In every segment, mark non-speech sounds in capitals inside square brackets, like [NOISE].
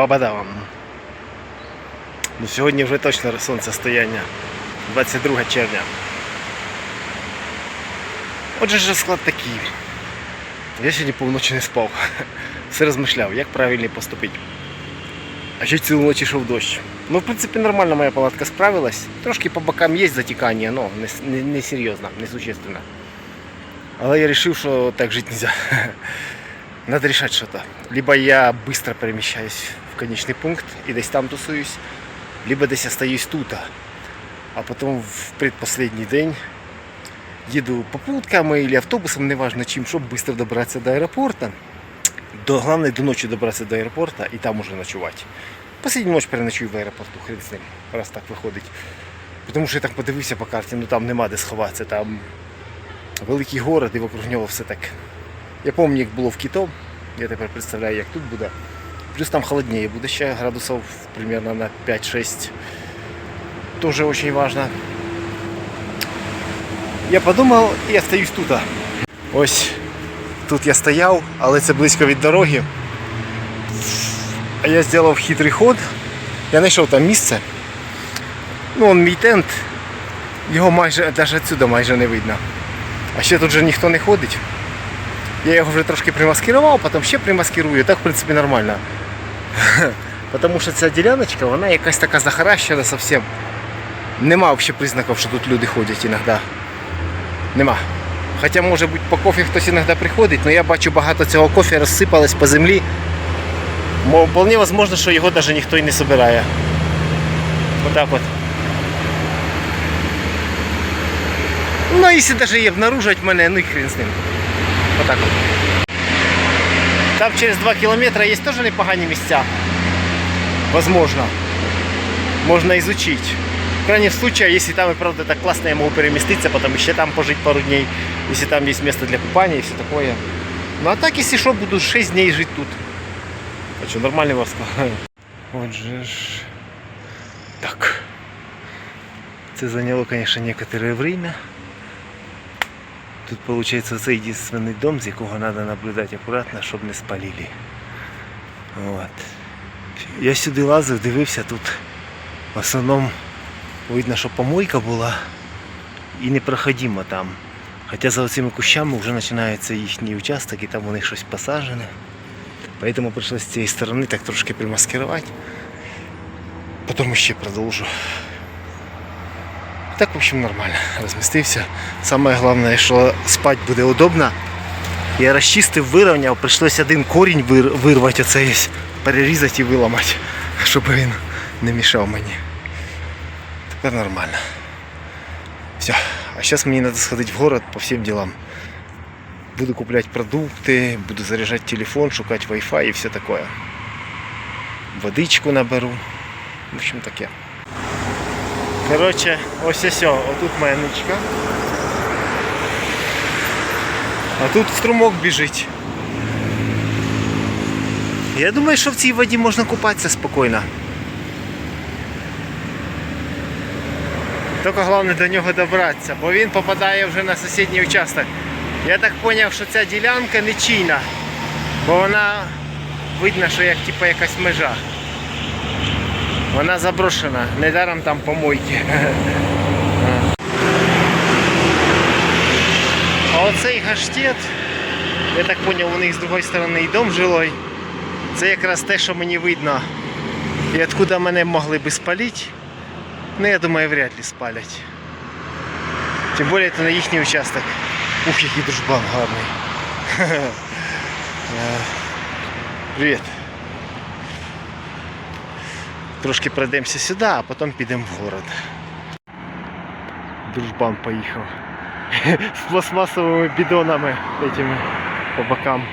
Побада вам. Ну, сьогодні вже точно сонцестояння. 22 червня. Отже ж розклад такий. Я сьогодні повночі не спав. [LAUGHS] Все розмишляв, як правильно поступити. А ще цілу ніч йшов дощ. Ну, в принципі, нормально моя палатка справилась. Трошки по бокам є затікання, але не, с- не, не серйозно, не существенно. Але я вирішив, що так жити нельзя. [LAUGHS] Надо решать что-то. Либо я быстро перемещаюсь в конечный пункт и десь там тусуюсь, либо десь остаюсь тут. А потом в предпоследний день їду попутками или автобусом, неважно чим, щоб швидко добратися до аеропорту. До, головне до ночі добратися до аеропорту і там уже ночувати. Последню ніч переночую в аеропорту, хрен з ним, раз так виходить. Тому що я так подивився по карті, ну там нема де сховатися, там великий город і вокруг нього все так. Я пам'ятаю, як було в Кіто, я тепер представляю, як тут буде. Плюс там холодніше буде ще градусів примерно на 5-6. Тоже очень важно. Я подумав і остаюсь тут. Ось тут я стояв, але це близько від дороги. А я зробив хитрий ход. Я знайшов там місце. Ну, он мій тент. Його майже навіть відсюди майже не видно. А ще тут же ніхто не ходить. Я його вже трошки примаскирував, потім ще примаскирую. Так, в принципі, нормально. [LAUGHS] Тому що ця діляночка, вона якась така захаращена зовсім. Нема взагалі признаків, що тут люди ходять іноді. Нема. Хоча, може бути, по кофі хтось іноді приходить, але я бачу багато цього кофе розсипалось по землі. Вполне возможно, що його навіть ніхто і не збирає. Отак от. Ну, якщо навіть і обнаружать мене, ну і хрен з ним. Отак от. Там через 2 кілометри є теж непогані місця. Возможно. Можно изучить. В крайнем случае, если там и правда так классно, я могу переместиться, потом еще там пожить пару дней, если там есть место для купания и все такое. Ну а так, если что, буду 6 дней жить тут. А что, нормальный Москва? [LAUGHS] Отже ж. Так. Це заняло, конечно, некоторое время. Тут получается це единственный дом, з якого надо наблюдать аккуратно, щоб не спалили. Вот. Я сюди лазив, дивився тут. В основному видно, що помойка була і непроходимо там. Хоча за цими кущами вже починається їхній участок і там у них щось посаджене. Поэтому прийшлося з цієї сторони так трошки примаскирувати. Потім ще продовжу. Так, в общем, нормально. Розмістився. Саме головне, що спати буде удобно. Я розчистив, вирівняв, прийшлося один корінь вир- вирвати оцей, ось, перерізати і виламати, щоб він не мішав мені. Тепер нормально. Все. А зараз мені треба сходити в город по всім ділам. Буду купляти продукти, буду заряджати телефон, шукати Wi-Fi і все таке. Водичку наберу. В общем таке. Коротше, ось ось, отут моя ничка. А тут струмок біжить. Я думаю, що в цій воді можна купатися спокійно. Тільки головне до нього добратися, бо він попадає вже на сусідній участок. Я так зрозумів, що ця ділянка не чийна, бо вона видно, що як типу, якась межа. Вона заброшена, недаром там помойки. А оцей гаштет, я так зрозумів, у них з другої сторони і дом жилой. Це якраз те, що мені видно. І откуда мене могли би спалити. Ну, я думаю, вряд ли спалять. Тим більше це на їхній участок. Ух, який дружбан гарний. [LAUGHS] Е, Привіт. Трошки пройдемося сюди, а потім підемо в город. Дружбан поїхав. [LAUGHS] З пластмасовими бідонами этими по бокам.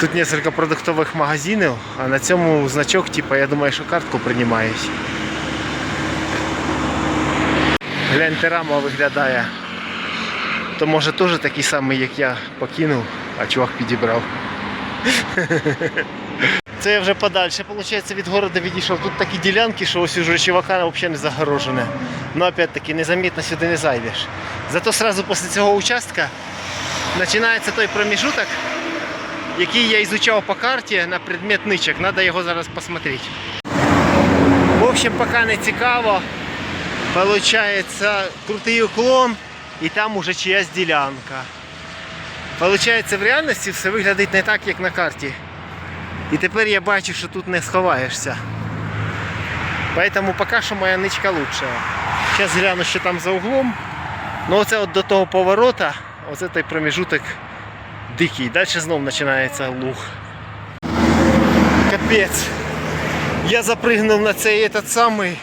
Тут несколько продуктових магазинів, а на цьому значок, типа, я думаю, що картку приймають. Гляньте, рама виглядає. То може теж такий самий, як я покинув, а чувак підібрав. [LAUGHS] Це вже подальше, виходить, від города відійшов. Тут такі ділянки, що ось уже чувака взагалі не загорожене. Ну опять-таки незамітно сюди не зайдеш. Зато сразу після цього участка починається той проміжуток, який я изучав по карті на предмет ничок. Надо його зараз посмотреть. В общем, поки не цікаво. Получається крутий уклон і там уже чиясь ділянка. Получається, в реальності все виглядить не так, як на карті. І тепер я бачу, що тут не сховаєшся. Поэтому поки що моя ничка лучша. Зараз гляну, що там за углом. Ну оце от до того поворота, оце той промежуток дикий. Далі знов починається луг. Капець. Я запригнув на цей этот самий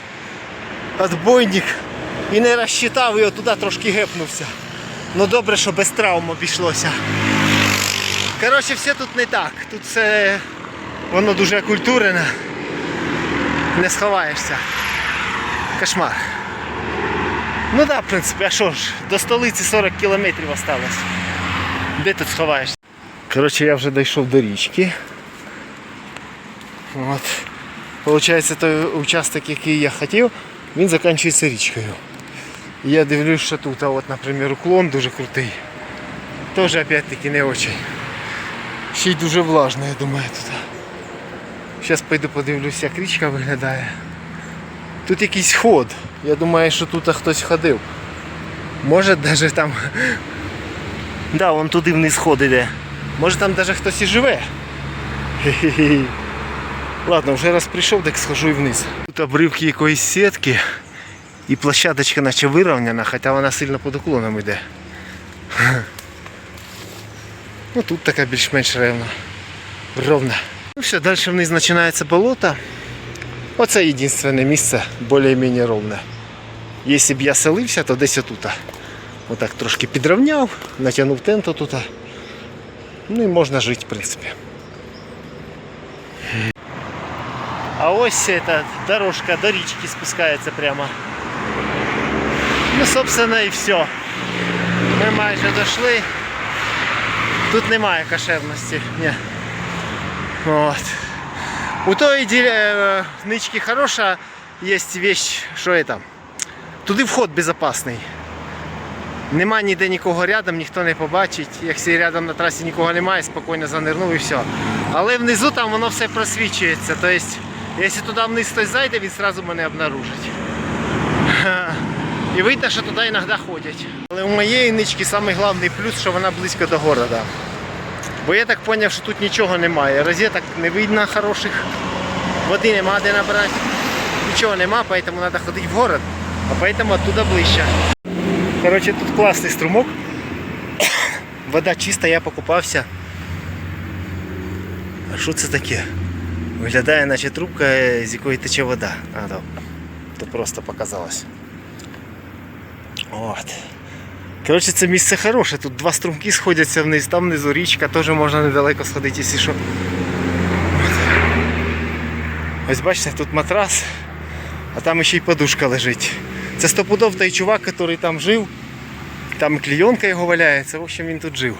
отбойник і не розчитав його туди трошки гепнувся. Ну добре, що без травм обійшлося. Коротше, все тут не так. Тут все воно дуже окультурене. Не сховаєшся. Кошмар. Ну да, в принципі, а що ж, до столиці 40 кілометрів осталось. Де тут сховаєшся? Коротше, я вже дійшов до річки. От. Получається, той участок, який я хотів, він закінчується річкою. І я дивлюсь, що тут, а от, наприклад, уклон дуже крутий. Теж опять-таки не очень. Ще й дуже влажно, я думаю, тут. Зараз пойду подивлюсь, як річка виглядає. Тут якийсь ход. Я думаю, що тут хтось ходив. Може навіть там. Да, вон туди вниз ход іде. Може там навіть хтось і живе. Хе-хе-хе. Ладно, вже раз прийшов, так схожу і вниз. Тут обривки якоїсь сітки і площадочка наче вирівняна, хоча вона сильно під уклоном йде. Ну тут така більш-менш рівна. Ровна. Ну все, далі вниз починається болото. Оце єдине місце більш-менш ровне. Якщо б я селився, то десь отут. Отак трошки підрівняв, натягнув тент отут. Ну і можна жити, в принципі. А ось эта дорожка до річки спускається прямо. Ну, собственно, і все. Ми майже дійшли. Тут немає кошерності. Ні. От. У той ділі, е, нички хороша є вещь, що это. Туди вход безпечний. Нема ніде нікого рядом, ніхто не побачить. Якщо рядом на трасі нікого немає, спокійно занирнув і все. Але внизу там воно все просвічується. Тобто, якщо туди вниз хтось зайде, він одразу мене обнаружить. [LAUGHS] І видно, що туди іноді ходять. Але у моєї нички найголовніший плюс, що вона близько до міста. Бо я так зрозумів, що тут нічого немає. Розеток не видно хороших, води нема де набрати. Нічого нема, тому треба ходити в город, а тому оттуда ближче. Коротше, тут класний струмок. [COUGHS] Вода чиста, я покупався. А що це таке? Виглядає, наче трубка, з якої тече вода. А, то просто показалось. От. Коротше, це місце хороше. Тут два струмки сходяться вниз, там внизу річка, теж можна недалеко сходити, якщо що. Ось бачите, тут матрас, а там ще й подушка лежить. Це стопудов той чувак, який там жив. Там клейонка його валяється, в общем він тут жив.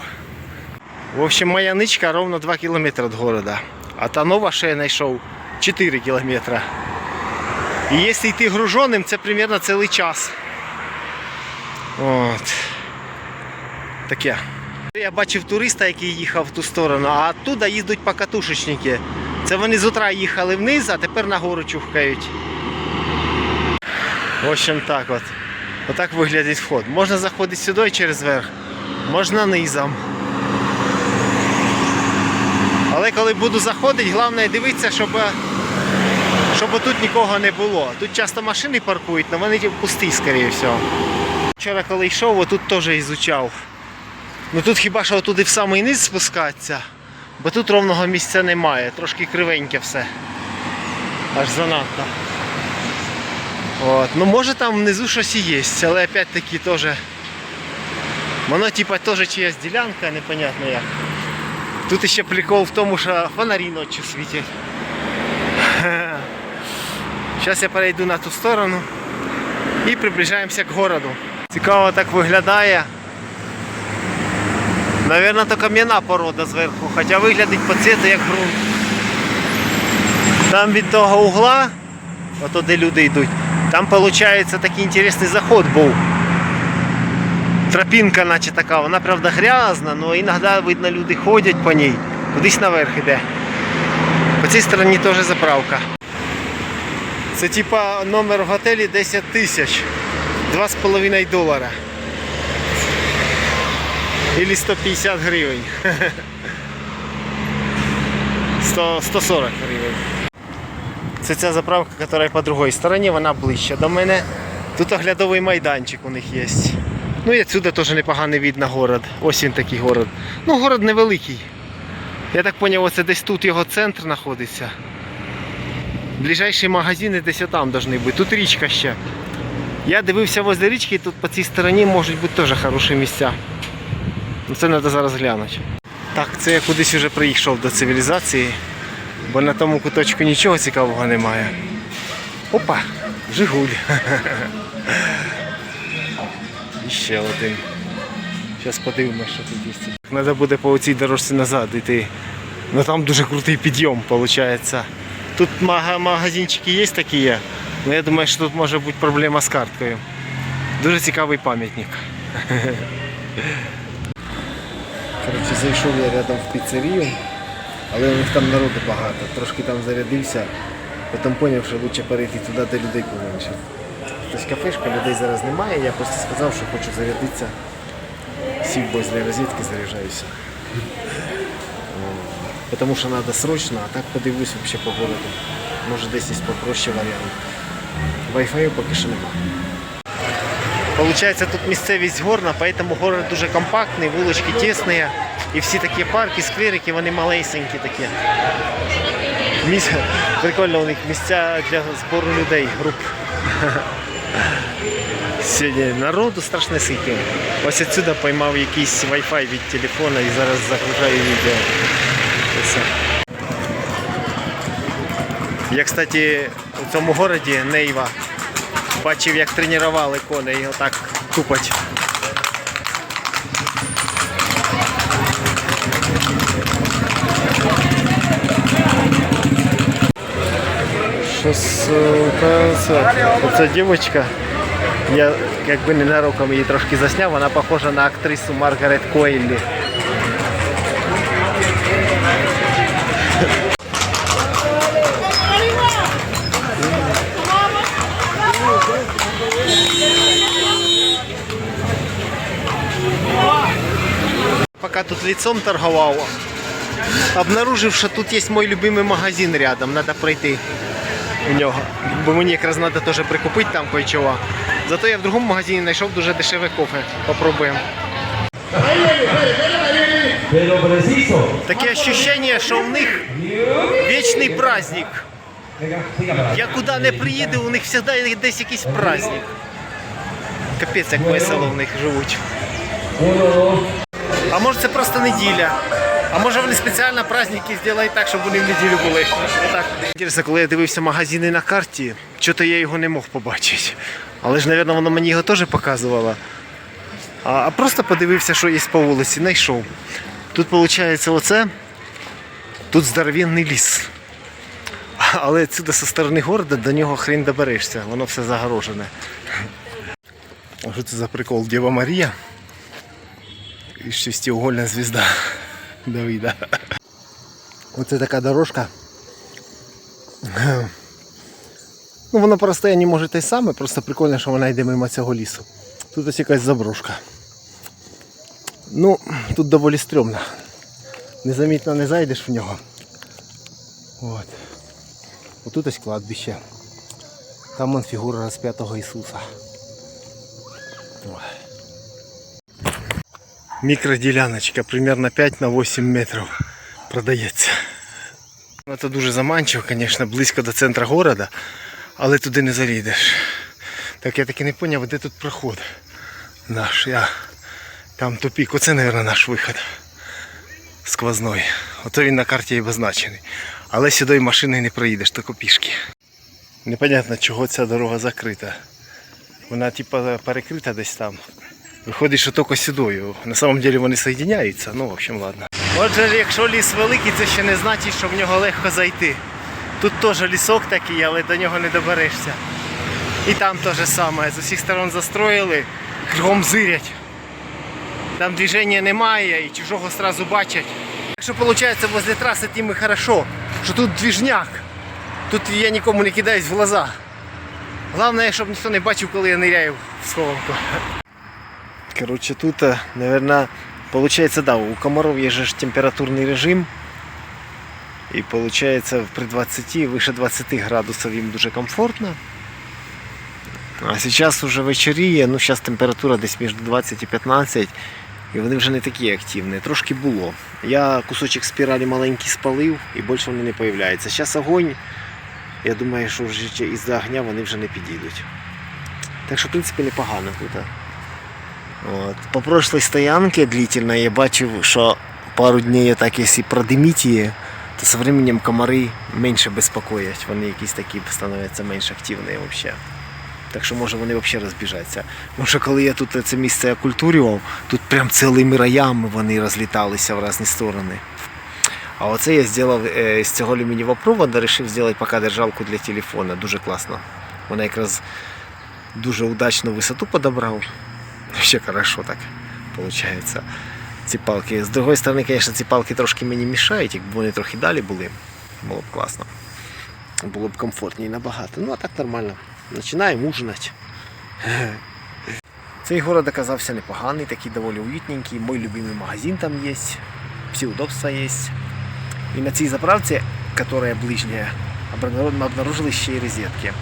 В общем, моя ничка ровно 2 кілометри від города. А та нова, що я знайшов, 4 кілометри. І якщо йти груженим, це примерно цілий час. От. Таке. Я бачив туриста, який їхав в ту сторону, а оттуда їздять покатушечники. Це вони з утра їхали вниз, а тепер нагору чухкають. В общем так от. Отак виглядить вход. Можна заходити сюди через верх, можна низом. Але коли буду заходити, головне дивитися, щоб, щоб тут нікого не було. Тут часто машини паркують, але вони пусті, скоріше всього. Вчора, коли йшов, отут теж ізучав. Ну тут хіба що туди в самий низ спускатися, бо тут ровного місця немає, трошки кривеньке все. Аж занадто. От. Ну може там внизу щось і є, але опять-таки теж. Воно типа теж чиясь ділянка, непонятно як. Тут ще прикол в тому, що фонарі ночі світять. [LAUGHS] Зараз я перейду на ту сторону і приближаємося к городу. Цікаво так виглядає. Наверно, то кам'яна порода зверху, хоча виглядить по цвету як ґрунт. Там від того угла, ото де люди йдуть, там виходить такий інтересний заход був. Тропінка наче така, вона правда грязна, але іноді видно люди ходять по ній. Кудись наверх іде. По цій стороні теж заправка. Це типа номер в готелі 10 тисяч. 2,5 долара. Или 150 гривень. 100, 140 гривень. Це ця заправка, яка по другій стороні, вона ближче до мене. Тут оглядовий майданчик у них є. Ну і отсюда теж непоганий від на город. Ось він такий город. Ну, город невеликий. Я так зрозумів, оце десь тут його центр знаходиться. Ближайші магазини десь отам повинні бути. Тут річка ще. Я дивився возле річки, тут по цій стороні можуть бути теж хороші місця. Ну це треба зараз глянути. Так, це я кудись вже приїхав до цивілізації, бо на тому куточку нічого цікавого немає. Опа, Жигуль. [LAUGHS] І ще один. Зараз подивимося, що тут є. Треба буде по цій дорожці назад йти. Ну там дуже крутий підйом виходить. Тут магазинчики є такі є. але я думаю, що тут може бути проблема з карткою. Дуже цікавий пам'ятник. [LAUGHS] Коротше, зайшов я рядом в піцерію, але у них там народу багато. Трошки там зарядився, потім зрозумів, що краще перейти туди, де людей поменше. Тобто кафешка, людей зараз немає, я просто сказав, що хочу зарядитися. Сів возле розетки, заряджаюся. Тому що треба срочно, а так подивлюсь взагалі по городу. Може десь є попроще варіант. Wi-Fi поки що немає. Получается, тут місцевість горна, поэтому город дуже компактний, вулички тісні, і всі такі парки, скверики, вони малесенькі такі. Місця, прикольно у них місця для збору людей, груп. [LAUGHS] Сьогодні народу страшне скільки. Ось отсюда поймав якийсь Wi-Fi від телефона і зараз загружаю відео. Я, кстати, у цьому городі Нейва бачив, як тренували коней, отак тупать. Щось е, це, оця дівчинка, я якби ненароком її трошки засняв, вона похожа на актрису Маргарет Койлі. Пока тут лицом торговал, обнаружив, що тут є мій любимий магазин рядом, треба пройти у нього. Бо мені якраз треба теж прикупити там кое-чого. Зато я в другому магазині знайшов дуже дешеве кофе. Попробуємо. Таке ощущення, що в них вічний праздник. Я куди не приїду, у них завжди десь якийсь праздник. Капець, як весело в них живуть. А може це просто неділя. А може вони спеціально праздники зроблять так, щоб вони в неділю були. Так. Інтересно, коли я дивився магазини на карті, чого-то я його не мог побачити. Але ж, мабуть, воно мені його теж показувало. А, а просто подивився, що є по вулиці, знайшов. Тут виходить оце, тут здоровенний ліс. [LAUGHS] Але сюди зі сторони города до нього хрен доберешся, воно все загорожене. А що це за прикол? Дєва Марія? І шестиугольна звізда Давида. Оце така дорожка. Ну, воно по розстоянні може те саме, просто прикольно, що вона йде мимо цього лісу. Тут ось якась заброшка. Ну, тут доволі стрьомно. Незамітно не зайдеш в нього. От. Отут ось кладбище. Там вон фігура розп'ятого Ісуса. Ой. Мікроділяночка примерно 5 на 8 метрів продається. Ну, Це дуже заманчиво, звісно, близько до центру міста, але туди не залізеш. Так я таки не зрозумів, де тут проход наш. Я... Там тупік, оце, мабуть, наш виход сквозной. Ото він на карті і обозначений. Але сюди машини не проїдеш, тільки пішки. Непонятно, чого ця дорога закрита. Вона типа перекрита десь там. Виходить, що тільки сюдою. На самом деле вони соєдиняються, ну в общем ладно. Отже, якщо ліс великий, це ще не значить, що в нього легко зайти. Тут теж лісок такий, але до нього не доберешся. І там те же саме. З усіх сторон застроїли, кругом зирять. Там движення немає і чужого одразу бачать. Что получается возле трассы, тем и хорошо, что тут движняк. Тут я нікому не кидаюсь в глаза. Главное, щоб ніхто не бачив, коли я ниряю в схованку. Короче, тут, э, наверное, получается, да, у комаров есть же ж температурный режим. И получается при 20, выше 20 градусов им дуже комфортно. А зараз уже вечоріє, ну зараз температура десь між 20 і 15, і вони вже не такі активні. Трошки було. Я кусочок спіралі маленький спалив і більше вони не появляються. Зараз огонь, я думаю, що вже із-за огня вони вже не підійдуть. Так що, в принципі, непогано тут. От. По прошлой стоянке длительно я бачив, що пару днів так, якщо продиміть то со временем комари менше безпокоять. Вони якісь такі становляться менш активні взагалі. Так що може вони взагалі розбіжаться. Тому що коли я тут це місце окультурював, тут прям цілими раями вони розліталися в різні сторони. А оце я зробив е, з цього алюмінієвого проводу, вирішив зробити поки держалку для телефона. Дуже класно. Вона якраз дуже удачну висоту подобрав. Ще хорошо так виходить. Ці палки. З другої сторони, звісно, ці палки трошки мені мішають, якби вони трохи далі були, було б класно. Було б комфортніше набагато. Ну а так нормально. Починаємо ужинати. [LAUGHS] Цей город оказався непоганий, такий доволі уютненький. Мой любимый магазин там є, всі удобства є. І на цій заправці, яка ближняя, обнаружили- обнаружили ще й розетки.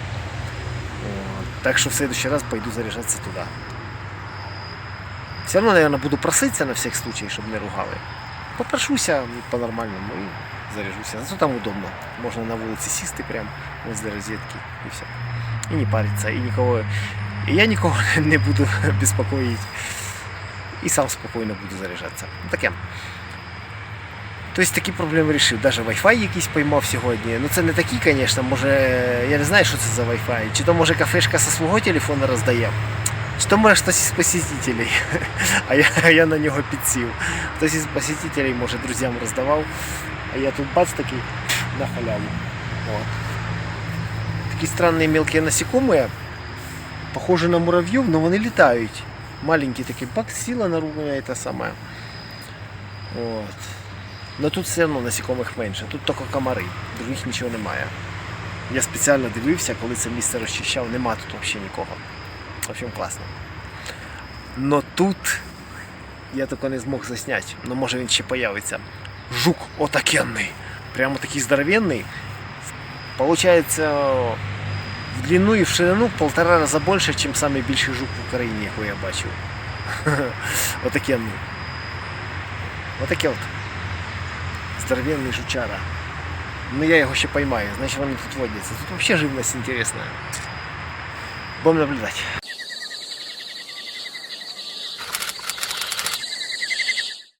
От. Так що в следующий раз пойду заряджатися туди. Все равно, наверное, буду проситься на всяк случай, щоб не ругали. Попрошуся по-нормальному і заряжуся. Зато там удобно. Можна на вулиці сісти прям возле розетки і все. І не париться, і нікого. І я нікого [LAUGHS] не буду беспокоїти. І сам спокійно буду заряджатися. Таке. Тобто такі проблеми вирішив. Навіть Wi-Fi якийсь поймав сьогодні. Ну це не такі, звісно, може, я не знаю, що це за Wi-Fi. Чи то може кафешка зі свого телефона роздає. Чи то може хтось із посетителей, [LAUGHS] а я, а я на нього підсів. Хтось із посетителей, може, друзям роздавав, а я тут бац такий на халяву. От. Такі странні мелкі насекомые, похожі на муравьев, но вони літають. Маленький такий бак сіла на руку это самое. От. Но тут все одно насекомих менше, тут тільки комари, других нічого немає. Я спеціально дивився, коли це місце розчищав, нема тут взагалі нікого. В общем, класно. Но тут я тільки не змог засняти, но може він ще появиться. Жук отакенний. Прямо такий здоровенний. Получается, в длину і в ширину в полтора рази більше, ніж самий більший жук в Україні, яку я бачив. [LAUGHS] Отакенний. Отаке от. Здоровенний жучара. Ну я його ще поймаю, значить вони тут водяться. Тут взагалі живність інтересна. Будемо наблюдати.